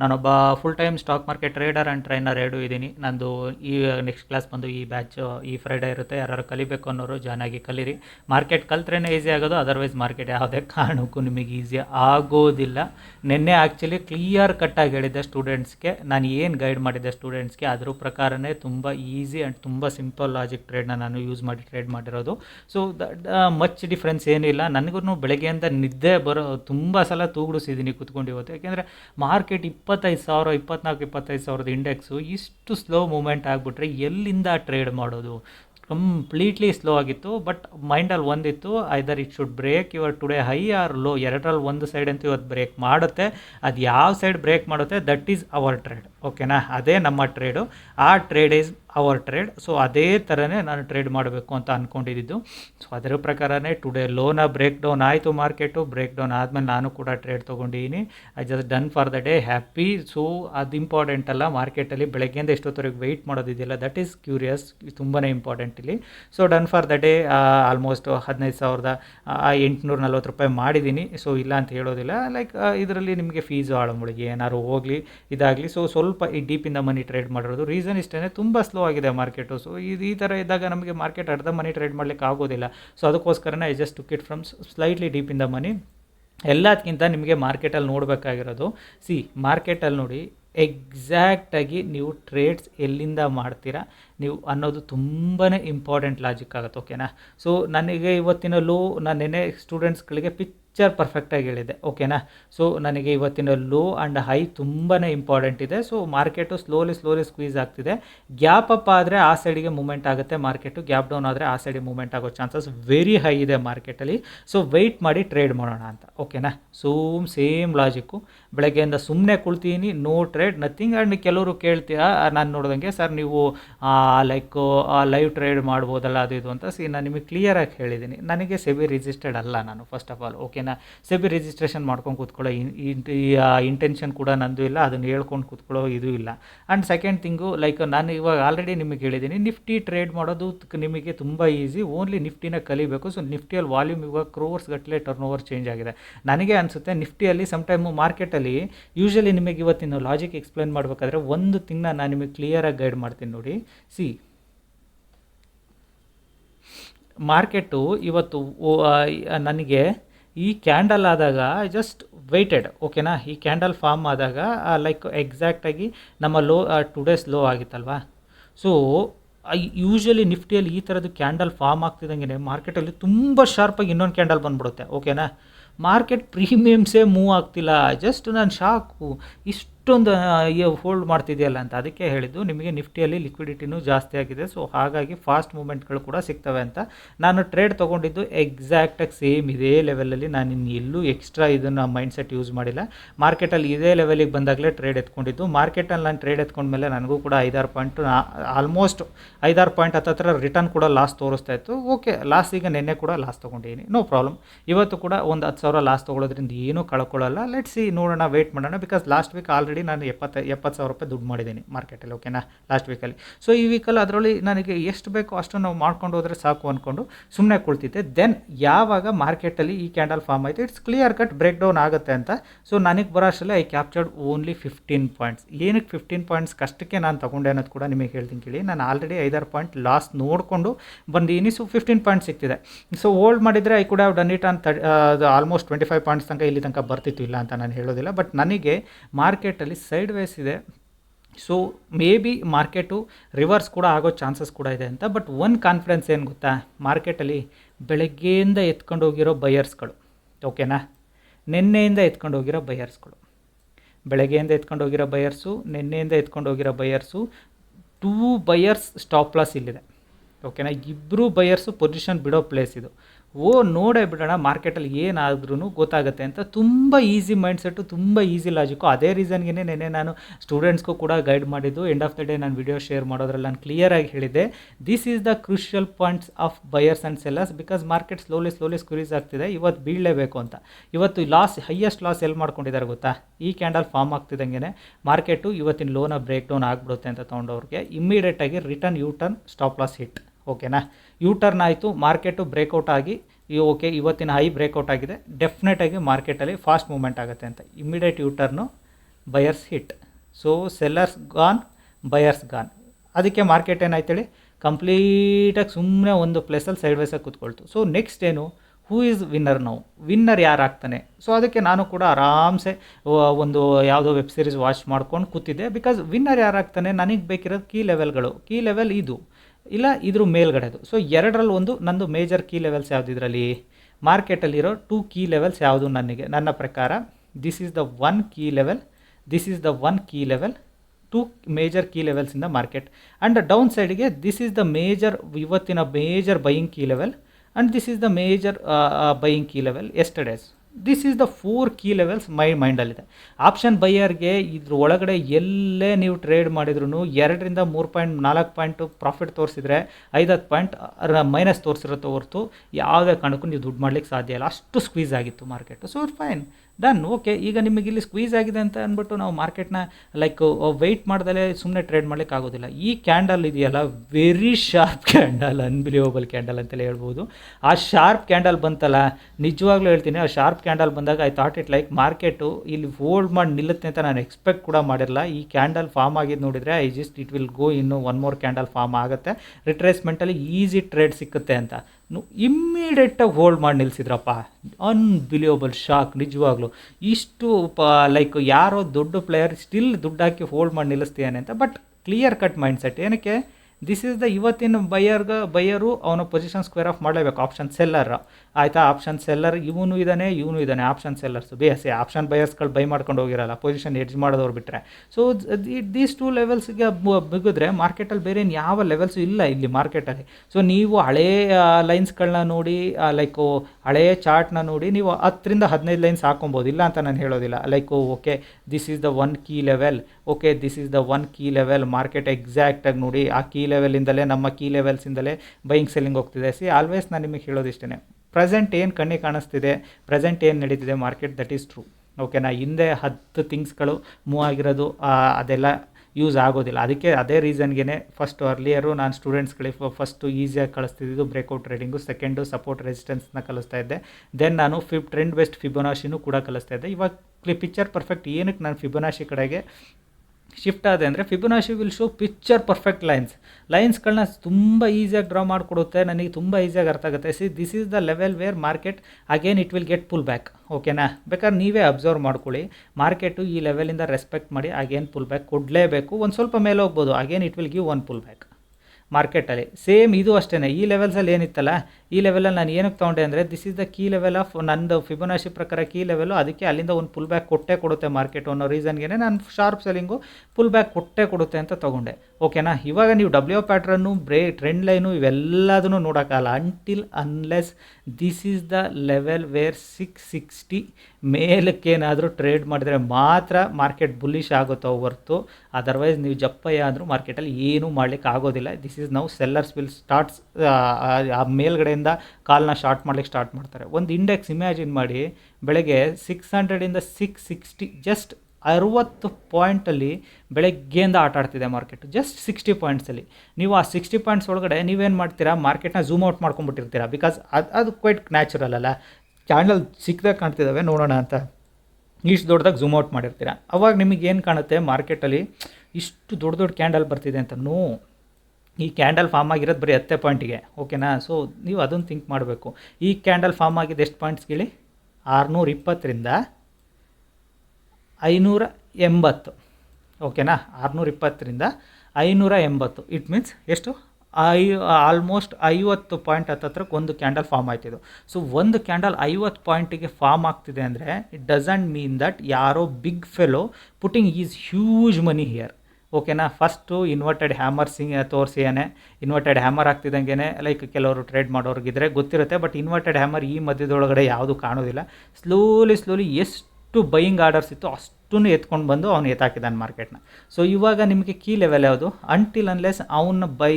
ನಾನೊಬ್ಬ full time stock market trader and trainer ಎರಡೂ ಇದ್ದೀನಿ. ನಂದು ಈ ನೆಕ್ಸ್ಟ್ ಕ್ಲಾಸ್ ಬಂದು ಈ ಬ್ಯಾಚ್ ಈ ಫ್ರೈಡೇ ಇರುತ್ತೆ. ಯಾರು ಕಲಿಬೇಕು ಅನ್ನೋರು ಜಾಯ್ನ್ ಆಗಿ ಕಲೀರಿ. ಮಾರ್ಕೆಟ್ ಕಲ್ತ್ರೇ ಈಸಿ ಆಗೋದು ಅದರ್ವೈಸ್ ಮಾರ್ಕೆಟ್ ಯಾವುದೇ ಕಾರಣಕ್ಕೂ ನಿಮಗೆ ಈಸಿ ಆಗೋದಿಲ್ಲ. ನಿನ್ನೆ ಆ್ಯಕ್ಚುಲಿ ಕ್ಲಿಯರ್ ಕಟ್ಟಾಗಿ ಹೇಳಿದ್ದೆ ಸ್ಟೂಡೆಂಟ್ಸ್ಗೆ ನಾನು ಏನು ಗೈಡ್ ಮಾಡಿದ್ದೆ ಸ್ಟೂಡೆಂಟ್ಸ್ಗೆ ಅದ್ರ ಪ್ರಕಾರನೇ ತುಂಬ ಈಸಿ ಆ್ಯಂಡ್ ತುಂಬ ಸಿಂಪಲ್ ಲಾಜಿಕ್ ಟ್ರೇಡ್ನ ನಾನು ಯೂಸ್ ಮಾಡಿ ಟ್ರೇಡ್ ಮಾಡಿರೋದು. ಸೊ ಮಚ್ ಡಿಫ್ರೆನ್ಸ್ ಏನಿಲ್ಲ ನನಗೂ ಬೆಳಗ್ಗೆಯಿಂದ ನಿದ್ದೆ ಬರೋ, ತುಂಬ ಸಲ ತೂಗುಡಿಸಿದ್ದೀನಿ ಕುತ್ಕೊಂಡು ಇವತ್ತು. ಯಾಕೆಂದರೆ ಮಾರ್ಕೆಟ್ ಇಪ್ಪತ್ತೈದು ಸಾವಿರ, ಇಪ್ಪತ್ನಾಲ್ಕು, ಇಪ್ಪತ್ತೈದು ಸಾವಿರದ ಇಂಡೆಕ್ಸು ಇಷ್ಟು ಸ್ಲೋ ಮೂಮೆಂಟ್ ಆಗಿಬಿಟ್ರೆ ಎಲ್ಲಿಂದ ಟ್ರೇಡ್ ಮಾಡೋದು? ಕಂಪ್ಲೀಟ್ಲಿ ಸ್ಲೋ ಆಗಿತ್ತು, ಬಟ್ ಮೈಂಡಲ್ಲಿ ಒಂದಿತ್ತು, either it should break your today high or low, ಎರಡರಲ್ಲಿ ಒಂದು ಸೈಡ್ ಅಂತೂ ಇವತ್ತು ಬ್ರೇಕ್ ಮಾಡುತ್ತೆ. ಅದು ಯಾವ ಸೈಡ್ ಬ್ರೇಕ್ ಮಾಡುತ್ತೆ, ದಟ್ ಈಸ್ ಅವರ್ ಟ್ರೇಡ್. ಓಕೆನಾ? ಅದೇ ನಮ್ಮ ಟ್ರೇಡು ಆ trade is our trade so ಅದೇ ಥರನೇ ನಾನು ಟ್ರೇಡ್ ಮಾಡಬೇಕು ಅಂತ ಅಂದ್ಕೊಂಡಿದ್ದು ಸೊ ಅದರ ಪ್ರಕಾರನೇ ಟುಡೇ ಲೋನ ಬ್ರೇಕ್ ಡೌನ್ ಆಯಿತು ಮಾರ್ಕೆಟು ಬ್ರೇಕ್ ಡೌನ್ ಆದಮೇಲೆ ನಾನು ಕೂಡ ಟ್ರೇಡ್ ತೊಗೊಂಡಿದ್ದೀನಿ. I just done for the day happy so ಅದು ಇಂಪಾರ್ಟೆಂಟ್ ಅಲ್ಲ. ಮಾರ್ಕೆಟಲ್ಲಿ ಬೆಳಗ್ಗೆಯಿಂದ ಎಷ್ಟೊತ್ತವರೆಗೆ ವೆಯ್ಟ್ ಮಾಡೋದಿದೆಯಲ್ಲ? ದಟ್ ಈಸ್ ಕ್ಯೂರಿಯಸ್ ತುಂಬಾ ಇಂಪಾರ್ಟೆಂಟ್ ಇಲ್ಲಿ. So done for the day almost ಹದಿನೈದು ಸಾವಿರದ ಎಂಟುನೂರ ನಲ್ವತ್ತು ರೂಪಾಯಿ ಮಾಡಿದ್ದೀನಿ. ಸೊ ಇಲ್ಲ ಅಂತ ಹೇಳೋದಿಲ್ಲ. ಲೈಕ್ ಇದರಲ್ಲಿ ನಿಮಗೆ ಫೀಸು ಆಳಮುಳಿಗೆ ಏನಾದ್ರು ಹೋಗಲಿ, ಇದಾಗಲಿ. ಸೊ ಸ್ವಲ್ಪ ಈ ಡೀಪಿಂದ ಮನಿ ಟ್ರೇಡ್ ಮಾಡಿರೋದು. ರೀಸನ್ ಇಷ್ಟೇ ತುಂಬ ಸ್ಲೋ ಆಗಿದೆ ಮಾರ್ಕೆಟು. ಸೊ ಇದು ಈ ಥರ ಇದ್ದಾಗ ನಮಗೆ ಮಾರ್ಕೆಟ್ ಅರ್ಧ ಮನಿ ಟ್ರೇಡ್ ಮಾಡಲಿಕ್ಕೆ ಆಗೋದಿಲ್ಲ. ಸೊ ಅದಕ್ಕೋಸ್ಕರನೇ I just took it from slightly ಡೀಪಿಂದ money. ಎಲ್ಲದಕ್ಕಿಂತ ನಿಮಗೆ ಮಾರ್ಕೆಟಲ್ಲಿ ನೋಡಬೇಕಾಗಿರೋದು. ಸಿ ಮಾರ್ಕೆಟಲ್ಲಿ ನೋಡಿ ಎಕ್ಸಾಕ್ಟಾಗಿ ನೀವು ಟ್ರೇಡ್ಸ್ ಎಲ್ಲಿಂದ ಮಾಡ್ತೀರಾ, ನೀವು ಅನ್ನೋದು ತುಂಬಾ ಇಂಪಾರ್ಟೆಂಟ್ ಲಾಜಿಕ್ ಆಗುತ್ತೆ ಓಕೆನಾ ಸೊ ನನಗೆ ಇವತ್ತಿನ ಲೋ ನಾನು ನೆನೆ ಸ್ಟೂಡೆಂಟ್ಸ್ಗಳಿಗೆ ಪಿಕ್ಚರ್ ಪರ್ಫೆಕ್ಟಾಗಿ ಹೇಳಿದೆ ಓಕೆನಾ ಸೊ ನನಗೆ ಇವತ್ತಿನ ಲೋ ಆ್ಯಂಡ್ ಹೈ ತುಂಬಾ ಇಂಪಾರ್ಟೆಂಟ್ ಇದೆ. So market slowly slowly squeeze ಆಗ್ತಿದೆ. ಗ್ಯಾಪ್ ಅಪ್ ಆದರೆ ಆ ಸೈಡಿಗೆ ಮೂಮೆಂಟ್ ಆಗುತ್ತೆ ಮಾರ್ಕೆಟು ಗ್ಯಾಪ್ ಡೌನ್ ಆದರೆ ಆ ಸೈಡಿಗೆ ಮೂಮೆಂಟ್ ಆಗೋ ಚಾನ್ಸಸ್ ವೆರಿ ಹೈ ಇದೆ ಮಾರ್ಕೆಟಲ್ಲಿ ಸೊ ವೆಯ್ಟ್ ಮಾಡಿ ಟ್ರೇಡ್ ಮಾಡೋಣ ಅಂತ ಓಕೆನಾ ಸೂಮ್ ಸೇಮ್ ಲಾಜಿಕ್ಕು ಬೆಳಗ್ಗೆಯಿಂದ ಸುಮ್ಮನೆ ಕುಳ್ತೀನಿ ನೋ ಟ್ರೇಡ್ ನಥಿಂಗ್ ಆ್ಯಂಡ್ ಕೆಲವರು ಕೇಳ್ತೀರಾ, ನಾನು ನೋಡಿದಂಗೆ ಸರ್ ನೀವು ಲೈಕ್ ಲೈವ್ ಟ್ರೇಡ್ ಮಾಡ್ಬೋದಲ್ಲ, ಅದು, ಇದು ಅಂತ. ಸಿ ನಾನು ನಿಮಗೆ ಕ್ಲಿಯರಾಗಿ ಹೇಳಿದ್ದೀನಿ. ನನಗೆ ಸೆಬಿ ರಿಜಿಸ್ಟರ್ಡ್ ಅಲ್ಲ ನಾನು ಫಸ್ಟ್ ಆಫ್ ಆಲ್ ಓಕೆನಾ ಸೆಬಿ ರಿಜಿಸ್ಟ್ರೇಷನ್ ಮಾಡ್ಕೊಂಡು ಕೂತ್ಕೊಳ್ಳೋ ಇಂಟೆನ್ಷನ್ ಕೂಡ ನಂದು ಇಲ್ಲ, ಅದನ್ನು ಹೇಳ್ಕೊಂಡು ಕೂತ್ಕೊಳ್ಳೋ ಇದು ಇಲ್ಲ. ಆ್ಯಂಡ್ ಸೆಕೆಂಡ್ ಥಿಂಗು ಲೈಕ್ ನಾನು ಇವಾಗ ಆಲ್ರೆಡಿ ನಿಮಗೆ ಹೇಳಿದ್ದೀನಿ, ನಿಫ್ಟಿ ಟ್ರೇಡ್ ಮಾಡೋದು ನಿಮಗೆ ತುಂಬ ಈಸಿ ಓನ್ಲಿ ನಿಫ್ಟಿನ ಕಲಿಬೇಕು. ಸೊ ನಿಫ್ಟಿಯಲ್ಲಿ ವಾಲ್ಯೂಮ್ ಇವಾಗ ಕ್ರೋರ್ಸ್ ಗಟ್ಟಲೆ ಟರ್ನ್ ಓವರ್ ಚೇಂಜ್ ಆಗಿದೆ. ನನಗೆ ಅನಿಸುತ್ತೆ, ನಿಫ್ಟಿಯಲ್ಲಿ ಸಮಟೈಮು ಮಾರ್ಕೆಟಲ್ಲಿ ಯೂಶಲಿ ನಿಮಗೆ ಇವತ್ತಿನ ಲಾಜಿಕ್ ಎಕ್ಸ್ಪ್ಲೇನ್ ಮಾಡಬೇಕಾದ್ರೆ ಒಂದು ತಿಂಗ್ನ ನಾನು ನಿಮಗೆ ಕ್ಲಿಯರಾಗಿ ಗೈಡ್ ಮಾಡ್ತೀನಿ ನೋಡಿ. ಸಿ ಮಾರ್ಕೆಟು ಇವತ್ತು ನನಗೆ ಈ ಕ್ಯಾಂಡಲ್ ಆದಾಗ ಜಸ್ಟ್ ವೆಯ್ಟೆಡ್ ಓಕೆನಾ ಈ ಕ್ಯಾಂಡಲ್ ಫಾರ್ಮ್ ಆದಾಗ ಲೈಕ್ ಎಕ್ಸಾಕ್ಟಾಗಿ ನಮ್ಮ ಲೋ ಟು ಡೇಸ್ ಲೋ ಆಗಿತ್ತಲ್ವಾ? ಸೊ ಯೂಶ್ವಲಿ ನಿಫ್ಟಿಯಲ್ಲಿ ಈ ಥರದ್ದು ಕ್ಯಾಂಡಲ್ ಫಾರ್ಮ್ ಆಗ್ತಿದ್ದಂಗೆ ಮಾರ್ಕೆಟಲ್ಲಿ ತುಂಬ ಶಾರ್ಪಾಗಿ ಇನ್ನೊಂದು ಕ್ಯಾಂಡಲ್ ಬಂದ್ಬಿಡುತ್ತೆ ಓಕೆನಾ ಮಾರ್ಕೆಟ್ ಪ್ರೀಮಿಯಮ್ಸೇ ಮೂವ್ ಆಗ್ತಿಲ್ಲ ಜಸ್ಟ್ ನಾನು ಶಾಕು ಇಷ್ಟೊಂದು ಹೋಲ್ಡ್ ಮಾಡ್ತಿದೆಯಲ್ಲ ಅಂತ ಅದಕ್ಕೆ ಹೇಳಿದ್ದು, ನಿಮಗೆ ನಿಫ್ಟಿಯಲ್ಲಿ ಲಿಕ್ವಿಡಿಟಿನೂ ಜಾಸ್ತಿ ಆಗಿದೆ. ಸೊ ಹಾಗಾಗಿ ಫಾಸ್ಟ್ ಮೂಮೆಂಟ್ಗಳು ಕೂಡ ಸಿಗ್ತವೆ ಅಂತ ನಾನು ಟ್ರೇಡ್ ತೊಗೊಂಡಿದ್ದು ಎಕ್ಸಾಕ್ಟಾಗಿ ಸೇಮ್ ಇದೇ ಲೆವೆಲಲ್ಲಿ ನಾನು ಇನ್ನು ಎಲ್ಲೂ ಎಕ್ಸ್ಟ್ರಾ ಇದನ್ನು ಮೈಂಡ್ಸೆಟ್ ಯೂಸ್ ಮಾಡಿಲ್ಲ. ಮಾರ್ಕೆಟಲ್ಲಿ ಇದೇ ಲೆವೆಲಿಗೆ ಬಂದಾಗಲೇ ಟ್ರೇಡ್ ಎತ್ಕೊಂಡಿದ್ದು. ಮಾರ್ಕೆಟಲ್ಲಿ ನಾನು ಟ್ರೇಡ್ ಎತ್ಕೊಂಡ್ಮೇಲೆ ನನಗೂ ಕೂಡ ಐದಾರು ಪಾಯಿಂಟ್ ಆಲ್ಮೋಸ್ಟ್ ಐದಾರು ಪಾಯಿಂಟ್ ಹತ್ತತ್ರ ರಿಟರ್ನ್ ಕೂಡ ಲಾಸ್ ತೋರಿಸ್ತಾ ಇತ್ತು. ಓಕೆ ಲಾಸ್ ಈಗ ನಿನ್ನೆ ಕೂಡ ಲಾಸ್ ತೊಗೊಂಡಿದ್ದೀನಿ. ನೋ ಪ್ರಾಬ್ಲಮ್ ಇವತ್ತು ಕೂಡ ಒಂದು ಹತ್ತು ಸಾವಿರ ಲಾಸ್ ತೊಗೊಳೋದ್ರಿಂದ ಏನೂ ಕಳ್ಕೊಳ್ಳಲ್ಲ. ಲೆಟ್ ಸಿ ನೋಡೋಣ ವೆಯ್ಟ್ ಮಾಡೋಣ ಬಿಕಾಸ್ ಲಾಸ್ಟ್ ವೀಕ್ ಆಲ್ರೆಡಿ ನಾನು ಎಪ್ಪತ್ತ, ಎಪ್ಪತ್ತು ಸಾವಿರ ರೂಪಾಯಿ ದುಡ್ಡು ಮಾಡಿದ್ದೀನಿ ಮಾರ್ಕೆಟಲ್ಲಿ ಓಕೆನಾ ಲಾಸ್ಟ್ ವೀಕಲ್ಲಿ ಸೊ ಈ ವೀಕಲ್ಲಿ ಅದರಲ್ಲಿ ನನಗೆ ಎಷ್ಟು ಬೇಕೋ ಅಷ್ಟು ನಾವು ಮಾಡ್ಕೊಂಡು ಹೋದರೆ ಸಾಕು ಅಂದ್ಕೊಂಡು ಸುಮ್ಮನೆ ಕುಳ್ತಿದ್ದೆ. ದೆನ್ ಯಾವಾಗ ಮಾರ್ಕೆಟಲ್ಲಿ ಈ ಕ್ಯಾಂಡಲ್ ಫಾರ್ಮ್ ಆಯಿತು it's clear cut break down ಆಗುತ್ತೆ ಅಂತ. ಸೊ ನನಗೆ ಬರೋ ಅಷ್ಟರಲ್ಲಿ I captured only fifteen points ಏನಕ್ಕೆ ಫಿಫ್ಟೀನ್ ಪಾಯಿಂಟ್ಸ್ ಕಷ್ಟಕ್ಕೆ ನಾನು ತೊಗೊಂಡೆ ಅನ್ನೋದು ಕೂಡ ನಿಮಗೆ ಹೇಳ್ತೀನಿ ಕೇಳಿ. ನಾನು ಆಲ್ರೆಡಿ ಐದಾರು ಪಾಯಿಂಟ್ ಲಾಸ್ ನೋಡಿಕೊಂಡು ಬಂದೀನಿ ಸೊ ಫಿಫ್ಟೀನ್ ಪಾಯಿಂಟ್ ಸಿಗ್ತಿದೆ ಸೊ ಹೋಲ್ಡ್ ಮಾಡಿದರೆ ಐ ಕೂಡ ಹ್ಯಾವ್ ಡನ್ ಇಟ್ ಅಂತ ಆಲ್ಮೋಸ್ಟ್ ಟ್ವೆಂಟಿ ಫೈವ್ ಪಾಯಿಂಟ್ಸ್ ತನಕ ಇಲ್ಲಿ ತನಕ ಬರ್ತಿತ್ತು ಇಲ್ಲ ಅಂತ ನಾನು ಹೇಳೋದಿಲ್ಲ. ಬಟ್ ನನಗೆ ಮಾರ್ಕೆಟಲ್ಲಿ ಸೈಡ್ ವೇಸ್ ಇದೆ. So maybe market reverse ಕೂಡ ಆಗೋ ಚಾನ್ಸಸ್ ಕೂಡ ಇದೆ ಅಂತ. ಬಟ್ ಒನ್ ಕಾನ್ಫಿಡೆನ್ಸ್ ಏನು ಗೊತ್ತಾ? ಮಾರ್ಕೆಟಲ್ಲಿ ಬೆಳಗ್ಗೆಯಿಂದ ಎತ್ಕೊಂಡು ಹೋಗಿರೋ ಬಯರ್ಸ್ಗಳು ಓಕೆನಾ ನಿನ್ನೆಯಿಂದ ಎತ್ಕೊಂಡು ಹೋಗಿರೋ ಬಯರ್ಸ್ಗಳು ಬೆಳಗ್ಗೆಯಿಂದ ಎತ್ಕೊಂಡು ಹೋಗಿರೋ ಬಯರ್ಸು ನಿನ್ನೆಯಿಂದ ಎತ್ಕೊಂಡು ಹೋಗಿರೋ buyers to buyers stop loss ಇಲ್ಲಿದೆ. ಓಕೆನಾ ಇಬ್ಬರು ಬಯರ್ಸು ಪೊಸಿಷನ್ ಬಿಡೋ ಪ್ಲೇಸ್ ಇದು. ಓ, ನೋಡೇ ಬಿಡೋಣ ಮಾರ್ಕೆಟಲ್ಲಿ ಏನಾದ್ರೂ ಗೊತ್ತಾಗುತ್ತೆ ಅಂತ ತುಂಬ ಈಸಿ ಮೈಂಡ್ಸೆಟ್ಟು ತುಂಬ ಈಸಿ ಲಾಜಿಕ್ಕು ಅದೇ ರೀಸನ್ಗೆ ನೆನೆ ನಾನು ಸ್ಟೂಡೆಂಟ್ಸ್ಗೂ ಕೂಡ ಗೈಡ್ ಮಾಡಿದ್ದು. ಎಂಡ್ ಆಫ್ ದ ಡೇ ನಾನು ವಿಡಿಯೋ ಶೇರ್ ಮಾಡೋದ್ರಲ್ಲಿ ನಾನು ಕ್ಲಿಯರಾಗಿ ಹೇಳಿದ್ದೆ. This is the crucial points of buyers and sellers because market slowly slowly squeeze ಆಗ್ತಿದೆ. ಇವತ್ತು ಬೀಳಲೇಬೇಕು ಅಂತ. ಇವತ್ತು ಲಾಸ್ ಹೈಯೆಸ್ಟ್ ಲಾಸ್ ಎಲ್ಲಿ ಮಾಡ್ಕೊಂಡಿದ್ದಾರೆ ಗೊತ್ತಾ? ಈ ಕ್ಯಾಂಡಲ್ ಫಾರ್ಮ್ ಆಗ್ತಿದ್ದಂಗೆ ಮಾರ್ಕೆಟು ಇವತ್ತಿನ ಲೋನ ಬ್ರೇಕ್ ಡೌನ್ ಆಗಿಬಿಡುತ್ತೆ ಅಂತ ತೊಗೊಂಡವ್ರಿಗೆ. ಇಮ್ಮಿಡಿಯೇಟಾಗಿ return U turn stop loss hit ಓಕೆನಾ? ಯೂ ಟರ್ನ್ ಆಯಿತು ಮಾರ್ಕೆಟು ಬ್ರೇಕೌಟ್ ಆಗಿ ಓಕೆ, ಇವತ್ತಿನ ಹೈ ಬ್ರೇಕೌಟ್ ಆಗಿದೆ. ಡೆಫಿನೆಟಾಗಿ ಮಾರ್ಕೆಟಲ್ಲಿ ಫಾಸ್ಟ್ ಮೂವ್ಮೆಂಟ್ ಆಗುತ್ತೆ ಅಂತ. Immediate U turn buyers hit so sellers gone buyers gone ಅದಕ್ಕೆ ಮಾರ್ಕೆಟ್ ಏನಾಯ್ತು ಹೇಳಿ? ಕಂಪ್ಲೀಟಾಗಿ ಸುಮ್ಮನೆ ಒಂದು ಪ್ಲೇಸಲ್ಲಿ ಸೈಡ್ ವೈಸಾಗಿ ಕೂತ್ಕೊಳ್ತು. ಸೊ ನೆಕ್ಸ್ಟ್ ಏನು? ಹೂ ಈಸ್ ವಿನ್ನರ್ ನಾವು ವಿನ್ನರ್ ಯಾರು ಆಗ್ತಾನೆ? ಸೊ ಅದಕ್ಕೆ ನಾನು ಕೂಡ ಆರಾಮ್ಸೆ ಒಂದು ಯಾವುದೋ ವೆಬ್ ಸೀರೀಸ್ ವಾಚ್ ಮಾಡ್ಕೊಂಡು ಕೂತಿದ್ದೆ. ಬಿಕಾಸ್ ವಿನ್ನರ್ ಯಾರಾಗ್ತಾನೆ ನನಗೆ ಬೇಕಿರೋದು ಕೀ ಲೆವೆಲ್ಗಳು ಕೀ ಲೆವೆಲ್ ಇದು. ಇಲ್ಲ, ಇದ್ರ ಮೇಲ್ಗಡೆದು. ಸೊ ಎರಡರಲ್ಲಿ ಒಂದು ನಂದು ಮೇಜರ್ ಕೀ ಲೆವೆಲ್ಸ್ ಯಾವುದು ಇದರಲ್ಲಿ? ಮಾರ್ಕೆಟಲ್ಲಿರೋ ಟೂ ಕೀ ಲೆವೆಲ್ಸ್ ಯಾವುದು ನನಗೆ, ನನ್ನ ಪ್ರಕಾರ? This is the one key level this is the one key level two major key levels in the market and down ಸೈಡ್ಗೆ ದಿಸ್ ಈಸ್ ದ ಮೇಜರ್ ಇವತ್ತಿನ major buying key level and this is the major buying key level yesterday's this is the four key levels my ಮೈಂಡಲ್ಲಿದೆ option ಬೈಯರ್ಗೆ ಇದ್ರ ಒಳಗಡೆ ಎಲ್ಲೇ ನೀವು trade ಮಾಡಿದ್ರು ಎರಡರಿಂದ ಮೂರು ಪಾಯಿಂಟ್ ನಾಲ್ಕು ಪಾಯಿಂಟು ಪ್ರಾಫಿಟ್ ತೋರಿಸಿದ್ರೆ ಐದತ್ತು ಪಾಯಿಂಟ್ ಮೈನಸ್ ತೋರಿಸಿರುತ್ತೆ ಹೊರತು ಯಾವುದೇ ಕಾರಣಕ್ಕೂ ನೀವು ದುಡ್ಡು ಮಾಡ್ಲಿಕ್ಕೆ ಸಾಧ್ಯ ಇಲ್ಲ. ಅಷ್ಟು ಸ್ಕ್ವೀಸ್ ಆಗಿತ್ತು market so fine done okay ಈಗ ನಿಮಗೆ ಇಲ್ಲಿ ಸ್ಕ್ವೀಸ್ ಆಗಿದೆ ಅಂತ ಅಂದ್ಬಿಟ್ಟು ನಾವು ಮಾರ್ಕೆಟ್ನ ಲೈಕ್ ವೆಯ್ಟ್ ಮಾಡ್ದಲೇ ಸುಮ್ಮನೆ ಟ್ರೇಡ್ ಮಾಡ್ಲಿಕ್ಕೆ ಆಗೋದಿಲ್ಲ. ಈ ಕ್ಯಾಂಡಲ್ ಇದೆಯಲ್ಲ? Very sharp candle unbelievable candle ಅಂತಲೇ ಹೇಳ್ಬೋದು. ಆ ಶಾರ್ಪ್ ಕ್ಯಾಂಡಲ್ ಬಂತಲ್ಲ, ನಿಜವಾಗ್ಲೂ ಹೇಳ್ತೀನಿ, ಆ ಶಾರ್ಪ್ ಕ್ಯಾಂಡಲ್ ಬಂದಾಗ I thought it like market ಇಲ್ಲಿ ಹೋಲ್ಡ್ ಮಾಡಿ ನಿಲ್ಲುತ್ತೆ ಅಂತ ನಾನು ಎಕ್ಸ್ಪೆಕ್ಟ್ ಕೂಡ ಮಾಡಿರಲ್ಲ ಈ ಕ್ಯಾಂಡಲ್ ಫಾರ್ಮ್ ಆಗಿದ್ದು ನೋಡಿದರೆ I just it will go ಇನ್ನು ಒನ್ ಮೋರ್ ಕ್ಯಾಂಡಲ್ ಫಾರ್ಮ್ ಆಗುತ್ತೆ. ರಿಟ್ರೇಸ್ಮೆಂಟಲ್ಲಿ ಈಸಿ ಟ್ರೇಡ್ ಸಿಕ್ಕುತ್ತೆ ಅಂತ. ಇಮ್ಮಿಡಿಯೇಟಾಗಿ ಹೋಲ್ಡ್ ಮಾಡಿ ನಿಲ್ಲಿಸಿದ್ರಪ್ಪ ಅನ್ಬಿಲಿಯಬಲ್ ಶಾಕ್ ನಿಜವಾಗ್ಲೂ. ಇಷ್ಟು ಪ ಲೈಕ್ ಯಾರೋ ದೊಡ್ಡ ಪ್ಲೇಯರ್ ಸ್ಟಿಲ್ ದುಡ್ಡು ಹಾಕಿ ಹೋಲ್ಡ್ ಮಾಡಿ ನಿಲ್ಲಿಸ್ತೀಯಾನೆ ಅಂತ but clear cut mind set ಏನಕ್ಕೆ? ದಿಸ್ ಈಸ್ ದ ಇವತ್ತಿನ ಬೈಯರ್ಗೆ ಬೈಯರು ಅವನ ಪೊಸಿಷನ್ ಸ್ಕ್ವೇರ್ ಆಫ್ ಮಾಡಲೇಬೇಕು. ಆಪ್ಷನ್ ಸೆಲ್ಲರ್ ಆಯಿತಾ? ಆಪ್ಷನ್ ಸೆಲ್ಲರ್ ಇವನು ಇದ್ದಾನೆ ಇವನು ಇದ್ದಾನೆ option sellers B S option ಬಯರ್ಸ್ಗಳು buy ಮಾಡ್ಕೊಂಡು ಹೋಗಿರಲ್ಲ. ಪೊಸಿಷನ್ ಹೆಡ್ಜ್ ಮಾಡೋದವ್ರು ಬಿಟ್ಟರೆ ಸೊ ದೀಸ್ ಟೂ ಲೆವೆಲ್ಸ್ಗೆ ಬಿಗಿದ್ರೆ ಮಾರ್ಕೆಟಲ್ಲಿ ಬೇರೆ ಯಾವ ಲೆವೆಲ್ಸು ಇಲ್ಲ ಇಲ್ಲಿ ಮಾರ್ಕೆಟಲ್ಲಿ ಸೊ ನೀವು ಹಳೇ ಲೈನ್ಸ್ಗಳನ್ನ ನೋಡಿ ಲೈಕ್ ಹಳೆಯ ಚಾರ್ಟ್ನ ನೋಡಿ ನೀವು ಹತ್ತರಿಂದ ಹದಿನೈದು ಲೈನ್ಸ್ ಹಾಕೊಬೋದು. ಇಲ್ಲ ಅಂತ ನಾನು ಹೇಳೋದಿಲ್ಲ. Like okay this is the one key level okay this is the one key level market ಎಕ್ಸಾಕ್ಟಾಗಿ ನೋಡಿ, ಆ ಕೀ ಲೆವೆಲಿಂದಲೇ ನಮ್ಮ ಕೀ ಲೆವೆಲ್ಸಿಂದಲೇ ಬೈಯಿಂಗ್ ಸೆಲ್ಲಿಂಗ್ ಹೋಗ್ತಿದೆ. ಸಿ ಆಲ್ವೇಸ್ ನಾನು ನಿಮಗೆ ಹೇಳೋದಿಷ್ಟೇ ಪ್ರೆಸೆಂಟ್ ಏನು ಕಣ್ಣಿಗೆ ಕಾಣಿಸ್ತಿದೆ ಪ್ರೆಸೆಂಟ್ ಏನು ನಡೀತಿದೆ ಮಾರ್ಕೆಟ್ ದಟ್ ಈಸ್ ಟ್ರೂ ಓಕೆನಾ ಹಿಂದೆ ಹತ್ತು ಥಿಂಗ್ಸ್ಗಳು ಮೂವ್ ಆಗಿರೋದು ಅದೆಲ್ಲ ಯೂಸ್ ಆಗೋದಿಲ್ಲ. ಅದಕ್ಕೆ ಅದೇ ರೀಸನ್ಗೆ ಫಸ್ಟ್ ಅರ್ಲಿಯರು ನಾನು ಸ್ಟೂಡೆಂಟ್ಸ್ಗಳಿಗೆ ಫಸ್ಟು ಈಸಿಯಾಗಿ ಕಳಿಸ್ತಿದ್ದು ಬ್ರೇಕ್ಔಟ್ ಟ್ರೇಡಿಂಗು ಸೆಕೆಂಡು ಸಪೋರ್ಟ್ ರೆಸಿಸ್ಟೆನ್ಸ್ನ ಕಲಿಸ್ತಾ ಇದ್ದೆ. ದೆನ್ ನಾನು ಫಿಫ್ ಟ್ರೆಂಡ್ ಬೆಸ್ಟ್ ಫಿಬೊನಾಶಿನೂ ಕೂಡ ಕಲಿಸ್ತಾ ಇದ್ದೆ. ಇವಾಗ ಕ್ಲಿ ಪಿಕ್ಚರ್ ಪರ್ಫೆಕ್ಟ್ ಏನಕ್ಕೆ ನಾನು ಫಿಬೊನಾಶಿ ಕಡೆಗೆ ಶಿಫ್ಟ್ ಆದೆ ಅಂದರೆ Fibonacci will show picture perfect lines ಲೈನ್ಸ್ಗಳನ್ನ ತುಂಬ ಈಸಿಯಾಗಿ ಡ್ರಾ ಮಾಡಿಕೊಡುತ್ತೆ, ನನಗೆ ತುಂಬ ಈಸಿಯಾಗಿ ಅರ್ಥ ಆಗುತ್ತೆ. See this is the level where market again it will get pull back ಓಕೆನಾ ಬೇಕಾದ್ರೆ ನೀವೇ ಅಬ್ಸರ್ವ್ ಮಾಡ್ಕೊಳ್ಳಿ. ಮಾರ್ಕೆಟು ಈ ಲೆವೆಲಿಂದ ರೆಸ್ಪೆಕ್ಟ್ ಮಾಡಿ ಅಗೇನ್ ಪುಲ್ ಬ್ಯಾಕ್ ಕೊಡಲೇಬೇಕು. ಒಂದು ಸ್ವಲ್ಪ ಮೇಲೆ ಹೋಗ್ಬೋದು again it will give one pull back ಮಾರ್ಕೆಟಲ್ಲಿ. ಸೇಮ್ ಇದು ಅಷ್ಟೇ ಈ ಲೆವೆಲ್ಸಲ್ಲಿ ಏನಿತ್ತಲ್ಲ, ಈ ಲೆವೆಲಲ್ಲಿ ನಾನು ಏನಕ್ಕೆ ತೊಗೊಂಡೆ ಅಂದರೆ this is the key level of ನಂದು ಫಿಬೊನಾಶಿ ಪ್ರಕಾರ ಕೀ ಲೆವೆಲು ಅದಕ್ಕೆ ಅಲ್ಲಿಂದ ಒಂದು ಪುಲ್ ಬ್ಯಾಕ್ ಕೊಟ್ಟೇ ಕೊಡುತ್ತೆ ಮಾರ್ಕೆಟ್ ಅನ್ನೋ ರೀಸನ್ಗೆ ನಾನು ಶಾರ್ಪ್ ಸೆಲ್ಲಿಂಗು ಪುಲ್ ಬ್ಯಾಕ್ ಕೊಟ್ಟೇ ಕೊಡುತ್ತೆ ಅಂತ ತೊಗೊಂಡೆ. ಓಕೆನಾ ಇವಾಗ ನೀವು ಡಬ್ಲ್ಯೂ ಪ್ಯಾಟ್ರನ್ನು ಬ್ರೇ ಟ್ರೆಂಡ್ ಲೈನು ಇವೆಲ್ಲದನ್ನು ನೋಡೋಕ್ಕಲ್ಲ until unless this is the level where six sixty ಮೇಲಕ್ಕೇನಾದರೂ trade ಮಾಡಿದರೆ ಮಾತ್ರ ಮಾರ್ಕೆಟ್ ಬುಲ್ಲಿಶ್ ಆಗುತ್ತೋ ಹೊರ್ತು ಅದರ್ವೈಸ್ ನೀವು ಜಪ್ಪಯ್ಯ ಆದರೂ ಮಾರ್ಕೆಟಲ್ಲಿ ಏನೂ ಮಾಡ್ಲಿಕ್ಕೆ ಆಗೋದಿಲ್ಲ ದಿಸ್ ಈಸ್ ನಾವು ಸೆಲ್ಲರ್ಸ್ ವಿಲ್ ಸ್ಟಾರ್ಟ್ಸ್ ಆ ಮೇಲ್ಗಡೆಯಿಂದ ಕಾಲನ್ನ ಶಾರ್ಟ್ ಮಾಡ್ಲಿಕ್ಕೆ ಸ್ಟಾರ್ಟ್ ಮಾಡ್ತಾರೆ. ಒಂದು ಇಂಡೆಕ್ಸ್ ಇಮ್ಯಾಜಿನ್ ಮಾಡಿ, ಬೆಳಗ್ಗೆ ಸಿಕ್ಸ್ ಹಂಡ್ರೆಡಿಂದ ಸಿಕ್ಸ್ ಸಿಕ್ಸ್ಟಿ ಜಸ್ಟ್ ಅರುವತ್ತು ಪಾಯಿಂಟಲ್ಲಿ ಬೆಳಗ್ಗೆಯಿಂದ ಆಟ ಆಡ್ತಿದೆ ಮಾರ್ಕೆಟ್ ಜಸ್ಟ್ ಸಿಕ್ಸ್ಟಿ ಪಾಯಿಂಟ್ಸಲ್ಲಿ ನೀವು ಆ ಸಿಕ್ಸ್ಟಿ ಪಾಯಿಂಟ್ಸ್ ಒಳಗಡೆ ನೀವೇನು ಮಾಡ್ತೀರಾ? ಮಾರ್ಕೆಟ್ನ ಝೂಮ್ ಔಟ್ ಮಾಡ್ಕೊಂಡ್ಬಿಟ್ಟಿರ್ತೀರಾ? ಬಿಕಾಸ್ ಅದು ಅದು ಕ್ವೈಟ್ ನ್ಯಾಚುರಲ್ ಅಲ್ಲ. ಚಾನಲ್ ಸಿಕ್ಕದಾಗ ಕಾಣ್ತಿದ್ದಾವೆ ನೋಡೋಣ ಅಂತ. ಇಷ್ಟು ದೊಡ್ಡದಾಗ ಝೂಮ್ ಔಟ್ ಮಾಡಿರ್ತೀರ? ಅವಾಗ ನಿಮಗೆ ಏನು ಕಾಣುತ್ತೆ? ಮಾರ್ಕೆಟಲ್ಲಿ ಇಷ್ಟು ದೊಡ್ಡ ದೊಡ್ಡ ಕ್ಯಾಂಡಲ್ ಬರ್ತಿದೆ ಅಂತ. ನೋ ಈ ಕ್ಯಾಂಡಲ್ ಫಾರ್ಮ್ ಆಗಿರೋದು ಬರೀ ಹತ್ತೇ ಪಾಯಿಂಟಿಗೆ, ಓಕೆನಾ? ಸೊ ನೀವು ಅದನ್ನು ಥಿಂಕ್ ಮಾಡಬೇಕು. ಈ ಕ್ಯಾಂಡಲ್ ಫಾರ್ಮ್ ಆಗಿದ್ದು ಎಷ್ಟು ಪಾಯಿಂಟ್ಸ್ ಕೇಳಿ? ಆರುನೂರ ಇಪ್ಪತ್ತರಿಂದ ಐನೂರ ಎಂಬತ್ತು ಓಕೆನಾ? ಆರುನೂರ ಇಪ್ಪತ್ತರಿಂದ ಐನೂರ ಎಂಬತ್ತು ಇಟ್ ಮೀನ್ಸ್ ಎಷ್ಟು? ಐ ಆಲ್ಮೋಸ್ಟ್ ಐವತ್ತು ಪಾಯಿಂಟ್ ಹತ್ತತ್ರಕ್ಕೆ ಒಂದು ಕ್ಯಾಂಡಲ್ ಫಾರ್ಮ್ ಆಯ್ತಿದ್ದು ಸೊ ಒಂದು ಕ್ಯಾಂಡಲ್ ಐವತ್ತು ಪಾಯಿಂಟಿಗೆ ಫಾರ್ಮ್ ಆಗ್ತಿದೆ ಅಂದರೆ ಇಟ್ ಡಸಂಟ್ ಮೀನ್ ದಟ್ ಯಾರೋ big fellow putting is huge money here ಓಕೆನಾ? ಫಸ್ಟು ಇನ್ವರ್ಟೆಡ್ ಹ್ಯಾಮರ್ ಸಿಂಗ್ ತೋರಿಸಿಯಾನೆ. ಇನ್ವರ್ಟೆಡ್ ಹ್ಯಾಮರ್ ಆಗ್ತಿದ್ದಂಗೆ ಲೈಕ್ ಕೆಲವರು ಟ್ರೇಡ್ ಮಾಡೋರಿಗಿದ್ರೆ ಗೊತ್ತಿರುತ್ತೆ ಬಟ್ ಇನ್ವರ್ಟೆಡ್ ಹ್ಯಾಮರ್ ಈ ಮಧ್ಯದೊಳಗಡೆ ಯಾವುದು ಕಾಣೋದಿಲ್ಲ. ಸ್ಲೋಲಿ ಸ್ಲೋಲಿ ಎಷ್ಟು ಬೈಯಿಂಗ್ ಆರ್ಡರ್ಸ್ ಇತ್ತು ಅಷ್ಟನ್ನು ಎತ್ಕೊಂಡು ಬಂದು ಅವ್ನು ಎತ್ತಾಕಿದ್ದಾನೆ ಮಾರ್ಕೆಟ್ನ. ಸೊ ಇವಾಗ ನಿಮಗೆ ಕೀ ಲೆವೆಲ್ ಯಾವುದು? ಅಂಟಿಲ್ ಅನ್ಲೆಸ್ ಅವನ ಬೈ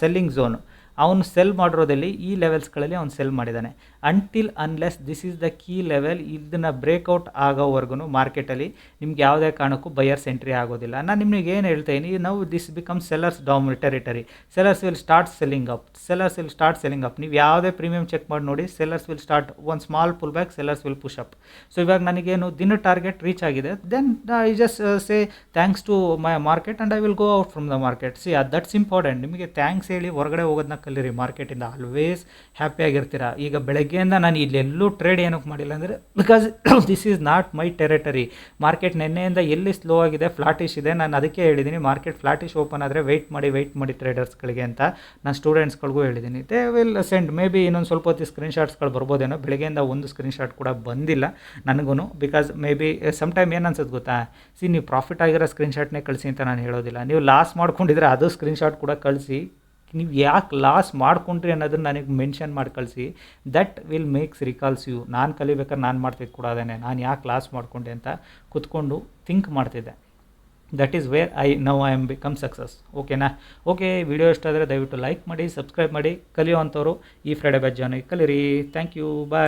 ಸೆಲ್ಲಿಂಗ್ ಝೋನು ಅವನು ಸೆಲ್ ಮಾಡಿರೋದಲ್ಲಿ ಈ ಲೆವೆಲ್ಸ್ಗಳಲ್ಲಿ ಅವ್ನು ಸೆಲ್ ಮಾಡಿದ್ದಾನೆ until unless this is the key level ಇದನ್ನು ಬ್ರೇಕ್ಔಟ್ ಆಗೋವರೆಗೂ ಮಾರ್ಕೆಟಲ್ಲಿ ನಿಮ್ಗೆ ಯಾವುದೇ ಕಾರಣಕ್ಕೂ ಬಯರ್ಸ್ ಎಂಟ್ರಿ ಆಗೋದಿಲ್ಲ. ನಾನು ನಿಮಗೆ ಏನು ಹೇಳ್ತೀನಿ ನಾವು this become sellers dom territory sellers will start selling up sellers will start selling up ನೀವು ಯಾವುದೇ ಪ್ರೀಮಿಯಂ ಚೆಕ್ ಮಾಡಿ ನೋಡಿ ಸೆಲ್ಲರ್ಸ್ ವಿಲ್ ಸ್ಟಾರ್ಟ್ ಒಂದು small pull back sellers will push up so ಇವಾಗ ನನಗೇನು ದಿನ ಟಾರ್ಗೆಟ್ ರೀಚ್ ಆಗಿದೆ then I just say thanks to my market and I will go out from the market see ಅದು that's important ನಿಮಗೆ thanks ಹೇಳಿ ಹೊರಗಡೆ ಹೋಗೋದನ್ನ ಕಲೀರಿ. ಮಾರ್ಕೆಟಿಂದ ಆಲ್ವೇಸ್ ಹ್ಯಾಪಿಯಾಗಿರ್ತೀರ ಈಗ ಬೆಳಗ್ಗೆಯಿಂದ ನಾನು ಇಲ್ಲೆಲ್ಲೂ ಟ್ರೇಡ್ ಏನಕ್ಕೆ ಮಾಡಿಲ್ಲ ಅಂದರೆ because this is not my territory market ನಿನ್ನೆಯಿಂದ ಎಲ್ಲಿ ಸ್ಲೋ ಆಗಿದೆ ಫ್ಲಾಟಿಶ್ ಇದೆ, ನಾನು ಅದಕ್ಕೆ ಹೇಳಿದ್ದೀನಿ ಮಾರ್ಕೆಟ್ ಫ್ಲಾಟಿಶ್ ಓಪನ್ ಆದರೆ ವೆಯ್ಟ್ ಮಾಡಿ ವೆಯ್ಟ್ ಮಾಡಿ ಟ್ರೇಡರ್ಸ್ಗಳಿಗೆ ಅಂತ ನಾನು ಸ್ಟೂಡೆಂಟ್ಸ್ಗಳಿಗೂ ಹೇಳಿದ್ದೀನಿ they will send maybe ಇನ್ನೊಂದು ಸ್ವಲ್ಪ ಹೊತ್ತು ಸ್ಕ್ರೀನ್ಶಾಟ್ಸ್ಗಳು ಬರ್ಬೋದೇನೋ. ಬೆಳಗ್ಗೆಯಿಂದ ಒಂದು ಸ್ಕ್ರೀನ್ಶಾಟ್ ಕೂಡ ಬಂದಿಲ್ಲ ನನಗೂ because maybe some time ಏನು ಅನ್ಸುತ್ತೆ ಗೊತ್ತಾ? ಸಿ ನೀವು ಪ್ರಾಫಿಟ್ ಆಗಿರೋ ಸ್ಕ್ರೀನ್ಶಾಟ್ನೇ ಕಳಿಸಿ ಅಂತ ನಾನು ಹೇಳೋದಿಲ್ಲ. ನೀವು ಲಾಸ್ ಮಾಡ್ಕೊಂಡಿದ್ರೆ ಅದು ಸ್ಕ್ರೀನ್ಶಾಟ್ ಕೂಡ ಕಳಿಸಿ. ನೀವು ಯಾಕೆ ಲಾಸ್ ಮಾಡ್ಕೊಂಡ್ರಿ ಅನ್ನೋದನ್ನ ನನಗೆ ಮೆನ್ಷನ್ ಮಾಡಿ ಕಳಿಸಿ. That will makes recalls you ನಾನು ಕಲಿಬೇಕಾದ್ರೆ ನಾನು ಮಾಡ್ತಿದ್ದು ಕೂಡ ಅದೇನೆ. ನಾನು ಯಾಕೆ ಲಾಸ್ ಮಾಡಿಕೊಂಡೆ ಅಂತ ಕುತ್ಕೊಂಡು ಥಿಂಕ್ ಮಾಡ್ತಿದ್ದೆ. That is where I now I am become success ಓಕೆನಾ ಓಕೆ ವಿಡಿಯೋ ಇಷ್ಟ ಆದರೆ ದಯವಿಟ್ಟು ಲೈಕ್ ಮಾಡಿ ಸಬ್ಸ್ಕ್ರೈಬ್ ಮಾಡಿ. ಕಲಿಯೋ ಅಂಥವ್ರು ಈ ಫ್ರೈಡೆ ಬ್ಯಾಚ್ ಜಾನಿಗೆ ಕಲಿರಿ. Thank you bye